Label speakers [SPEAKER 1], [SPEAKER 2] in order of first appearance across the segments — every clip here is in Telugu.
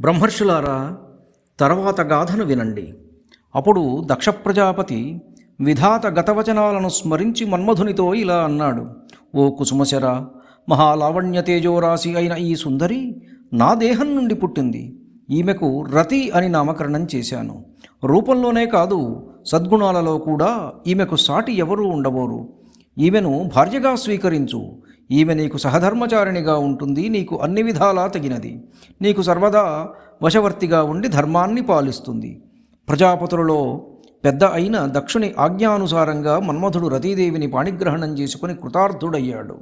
[SPEAKER 1] బ్రహ్మర్షులారా తర్వాత గాథను వినండి. అప్పుడు దక్ష ప్రజాపతి విధాత గతవచనాలను స్మరించి మన్మధునితో ఇలా అన్నాడు. ఓ కుసుమశర మహాలావణ్య తేజోరాశి అయిన ఈ సుందరి నా దేహం నుండి పుట్టింది. ఈమెకు రతి అని నామకరణం చేశాను. రూపంలోనే కాదు సద్గుణాలలో కూడా ఈమెకు సాటి ఎవరూ ఉండబోరు. ఈమెను భార్యగా స్వీకరించు. ఈమె నీకు సహధర్మచారిణిగా ఉంటుంది నీకు అన్ని విధాలా తగినది. నీకు సర్వదా వశవర్తిగా ఉండి ధర్మాన్ని పాలిస్తుంది. ప్రజాపతులలో పెద్ద అయిన దక్షుని ఆజ్ఞానుసారంగా మన్మధుడు రతీదేవిని పాణిగ్రహణం చేసుకుని కృతార్థుడయ్యాడు.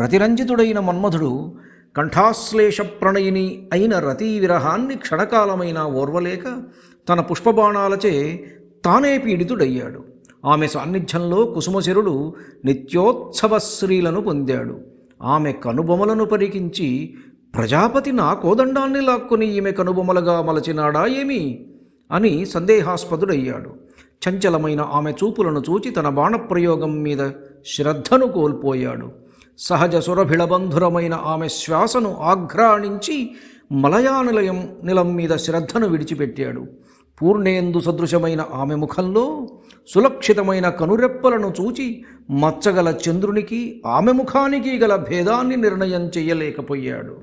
[SPEAKER 1] రతిరంజితుడైన మన్మధుడు కంఠాశ్లేష ప్రణయిని అయిన రతీ విరహాన్ని క్షణకాలమైన ఓర్వలేక తన పుష్పబాణాలచే తానే పీడితుడయ్యాడు. ఆమె సాన్నిధ్యంలో కుసుమచరుడు నిత్యోత్సవ స్త్రీలను పొందాడు. ఆమె కనుబొమలను పరికించి ప్రజాపతి నా కోదండాన్ని లాక్కొని ఈమె కనుబొమలుగా మలచినాడా ఏమి? అని సందేహాస్పదుడయ్యాడు. చంచలమైన ఆమె చూపులను చూచి తన బాణప్రయోగం మీద శ్రద్ధను కోల్పోయాడు. సహజ సురభిళబంధురమైన ఆమె శ్వాసను ఆఘ్రాణించి మలయానిలయం నిలం మీద శ్రద్ధను విడిచిపెట్టాడు. పూర్ణేందు సదృశమైన ఆమె ముఖంలో సులక్షితమైన కనురెప్పలను చూచి మచ్చగల చంద్రునికి ఆమె ముఖానికి గల భేదాన్ని నిర్ణయం చేయలేకపోయాడు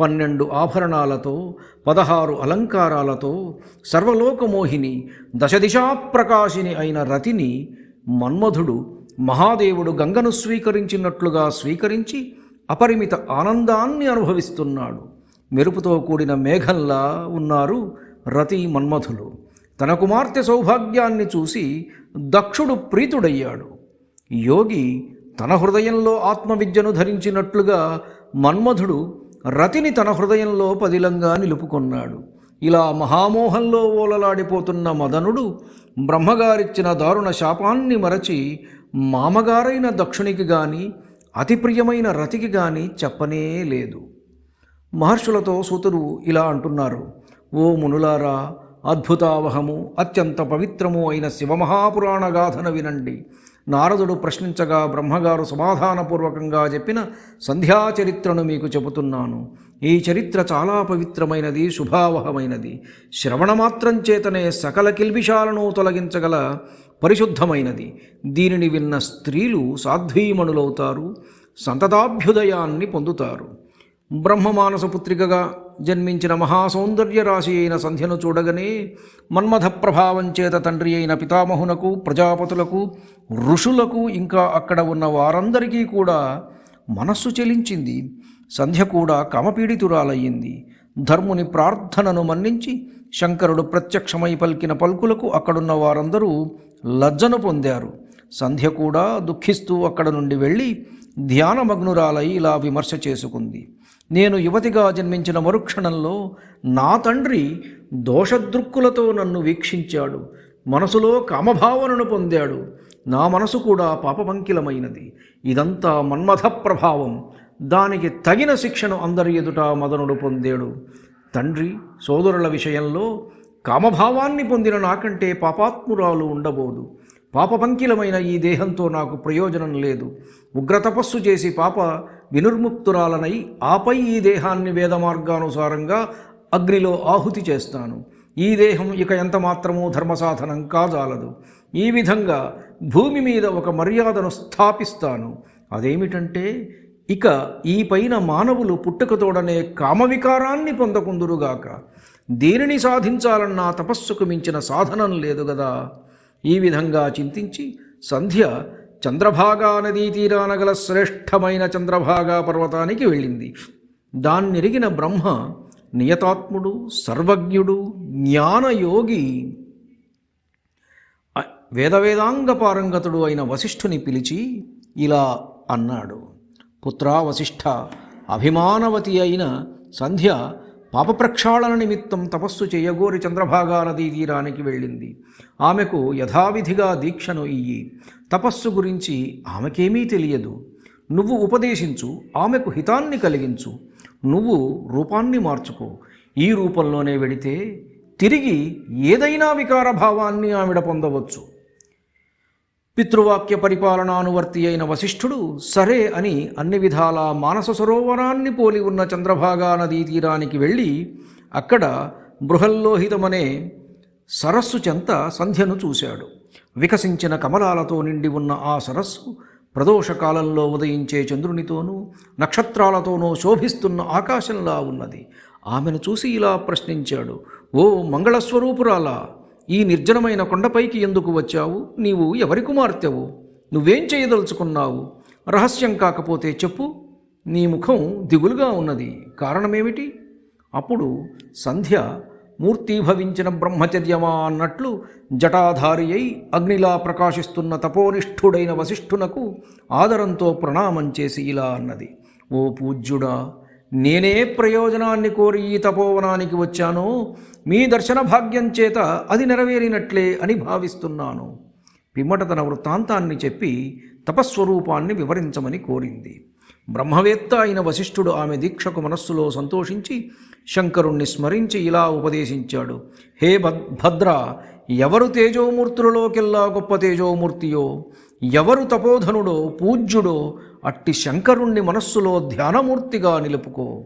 [SPEAKER 1] పన్నెండు ఆభరణాలతో పదహారు అలంకారాలతో సర్వలోకమోహిని దశదిశా ప్రకాశిని అయిన రతిని మన్మధుడు మహాదేవుడు గంగను స్వీకరించినట్లుగా స్వీకరించి అపరిమిత ఆనందాన్ని అనుభవిస్తున్నాడు. మెరుపుతో కూడిన మేఘంలా ఉన్నారు రతి మన్మధులు. తన కుమార్తె సౌభాగ్యాన్ని చూసి దక్షుడు ప్రీతుడయ్యాడు. యోగి తన హృదయంలో ఆత్మవిద్యను ధరించినట్లుగా మన్మధుడు రతిని తన హృదయంలో పదిలంగా నిలుపుకున్నాడు. ఇలా మహామోహంలో ఓలలాడిపోతున్న మదనుడు బ్రహ్మగారిచ్చిన దారుణ శాపాన్ని మరచి మామగారైన దక్షునికి గాని అతి ప్రియమైన రతికి గాని చెప్పనే లేదు. మహర్షులతో సూతుడు ఇలా అంటున్నారు ఓ మునులారా అద్భుతావహము అత్యంత పవిత్రము అయిన శివమహాపురాణ గాథను వినండి. నారదుడు ప్రశ్నించగా బ్రహ్మగారు సమాధానపూర్వకంగా చెప్పిన సంధ్యాచరిత్రను మీకు చెబుతున్నాను. ఈ చరిత్ర చాలా పవిత్రమైనది శుభావహమైనది. శ్రవణమాత్రం చేతనే సకల కిల్బిషాలను తొలగించగల పరిశుద్ధమైనది. దీనిని విన్న స్త్రీలు సాధ్వీమణులవుతారు సంతతాభ్యుదయాన్ని పొందుతారు. బ్రహ్మమానస పుత్రికగా జన్మించిన మహాసౌందర్య రాశి అయిన సంధ్యను చూడగానే మన్మథ ప్రభావం చేత తండ్రి అయిన పితామహునకు ప్రజాపతులకు ఋషులకు ఇంకా అక్కడ ఉన్న వారందరికీ కూడా మనస్సు చెలించింది. సంధ్య కూడా కమపీడితురాలయ్యింది. ధర్ముని ప్రార్థనను మన్నించి శంకరుడు ప్రత్యక్షమై పలికిన పలుకులకు అక్కడున్న వారందరూ లజ్జను పొందారు. సంధ్య కూడా దుఃఖిస్తూ అక్కడ నుండి వెళ్ళి ధ్యానమగ్నురాలై ఇలా విమర్శ చేసుకుంది. నేను యువతిగా జన్మించిన మరుక్షణంలో నా తండ్రి దోషదృక్కులతో నన్ను వీక్షించాడు. మనసులో కామభావనను పొందాడు. నా మనసు కూడా పాపమంకిలమైనది. ఇదంతా మన్మథ ప్రభావం. దానికి తగిన శిక్షను అందరి ఎదుట మదనుడు పొందాడు. తండ్రి సోదరుల విషయంలో కామభావాన్ని పొందిన నాకంటే పాపాత్మురాలు ఉండబోదు. పాపపంకిలమైన ఈ దేహంతో నాకు ప్రయోజనం లేదు. ఉగ్రతపస్సు చేసి పాప వినుర్ముక్తురాలనై ఆపై ఈ దేహాన్ని వేద మార్గానుసారంగా అగ్నిలో ఆహుతి చేస్తాను. ఈ దేహం ఇక ఎంత మాత్రమూ ధర్మసాధనం కాజాలదు. ఈ విధంగా భూమి మీద ఒక మర్యాదను స్థాపిస్తాను. అదేమిటంటే ఇక ఈ పైన మానవులు పుట్టుకతోడనే కామవికారాన్ని పొందకుందురుగాక. దేనిని సాధించాలన్నా తపస్సుకు మించిన సాధనం లేదు కదా ఈ విధంగా చింతించి సంధ్య చంద్రభాగా నదీ తీరాన గల శ్రేష్టమైన చంద్రభాగా పర్వతానికి వెళ్ళింది. దాన్నెరిగిన బ్రహ్మ నియతాత్ముడు సర్వజ్ఞుడు జ్ఞానయోగి వేదవేదాంగ పారంగతుడు అయిన వశిష్ఠుని పిలిచి ఇలా అన్నాడు. పుత్రా వశిష్ఠ అభిమానవతి అయిన సంధ్య పాపప్రక్షాళన నిమిత్తం తపస్సు చేయగోరి చంద్రభాగా నదీ తీరానికి వెళ్ళింది. ఆమెకు యథావిధిగా దీక్షను ఇయ్యి తపస్సు గురించి ఆమెకేమీ తెలియదు. నువ్వు ఉపదేశించు ఆమెకు హితాన్ని కలిగించు. నువ్వు రూపాన్ని మార్చుకో. ఈ రూపంలోనే వెడితే తిరిగి ఏదైనా వికార భావాన్ని ఆవిడ పొందవచ్చు. పితృవాక్య పరిపాలనానువర్తి అయిన వశిష్ఠుడు సరే అని అన్ని విధాల మానస సరోవరాన్ని పోలి ఉన్న చంద్రభాగా నదీ తీరానికి వెళ్ళి అక్కడ బృహల్లోహితమనే సరస్సు చెంత సంధ్యను చూశాడు. వికసించిన కమలాలతో నిండి ఉన్న ఆ సరస్సు ప్రదోషకాలంలో ఉదయించే చంద్రునితోనూ నక్షత్రాలతోనూ శోభిస్తున్న ఆకాశంలా ఉన్నది. ఆమెను చూసి ఇలా ప్రశ్నించాడు ఓ మంగళస్వరూపురాలా ఈ నిర్జనమైన కొండపైకి ఎందుకు వచ్చావు? నీవు ఎవరి కుమార్తెవు? నువ్వేం చేయదలుచుకున్నావు? రహస్యం కాకపోతే చెప్పు. నీ ముఖం దిగులుగా ఉన్నది. కారణమేమిటి? అప్పుడు సంధ్య మూర్తీభవించిన బ్రహ్మచర్యమా అన్నట్లు జటాధారి అయి అగ్నిలా ప్రకాశిస్తున్న తపోనిష్ఠుడైన వశిష్ఠునకు ఆదరంతో ప్రణామం చేసి ఇలా అన్నది. ఓ పూజ్యుడా నేనే ప్రయోజనాన్ని కోరి ఈ తపోవనానికి వచ్చానో. మీ దర్శన భాగ్యం చేత అది నెరవేరినట్లే అని భావిస్తున్నాను. పిమ్మట తన వృత్తాంతాన్ని చెప్పి తపస్వరూపాన్ని వివరించమని కోరింది. బ్రహ్మవేత్త అయిన వశిష్ఠుడు ఆమె దీక్షకు మనస్సులో సంతోషించి శంకరుణ్ణి స్మరించి ఇలా ఉపదేశించాడు. హే భద్ భద్ర ఎవరు తేజోమూర్తులలోకెల్లా గొప్ప తేజోమూర్తియో? ఎవరు తపోధనుడో పూజ్యుడో? అట్టి శంకరుణ్ణి మనస్సులో ధ్యానమూర్తిగా నిలుపుకో.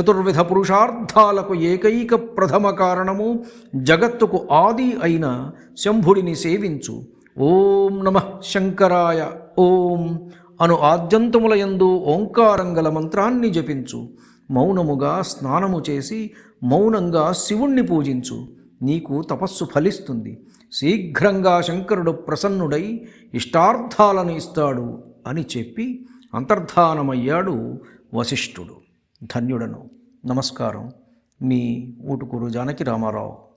[SPEAKER 1] చతుర్విధ పురుషార్థాలకు ఏకైక ప్రథమ కారణము జగత్తుకు ఆది అయిన శంభుడిని సేవించు. ఓం నమ శంకరాయ ఓం అను ఆద్యంతములయందు ఓంకారంగల మంత్రాన్ని జపించు. మౌనముగా స్నానము చేసి మౌనంగా శివుణ్ణి పూజించు. నీకు తపస్సు ఫలిస్తుంది. శీఘ్రంగా శంకరుడు ప్రసన్నుడై ఇష్టార్థాలను ఇస్తాడు అని చెప్పి అంతర్ధానమయ్యాడు వశిష్ఠుడు. ధన్యుడను. నమస్కారం. మీ ఊటుకూరు జానకి రామారావు.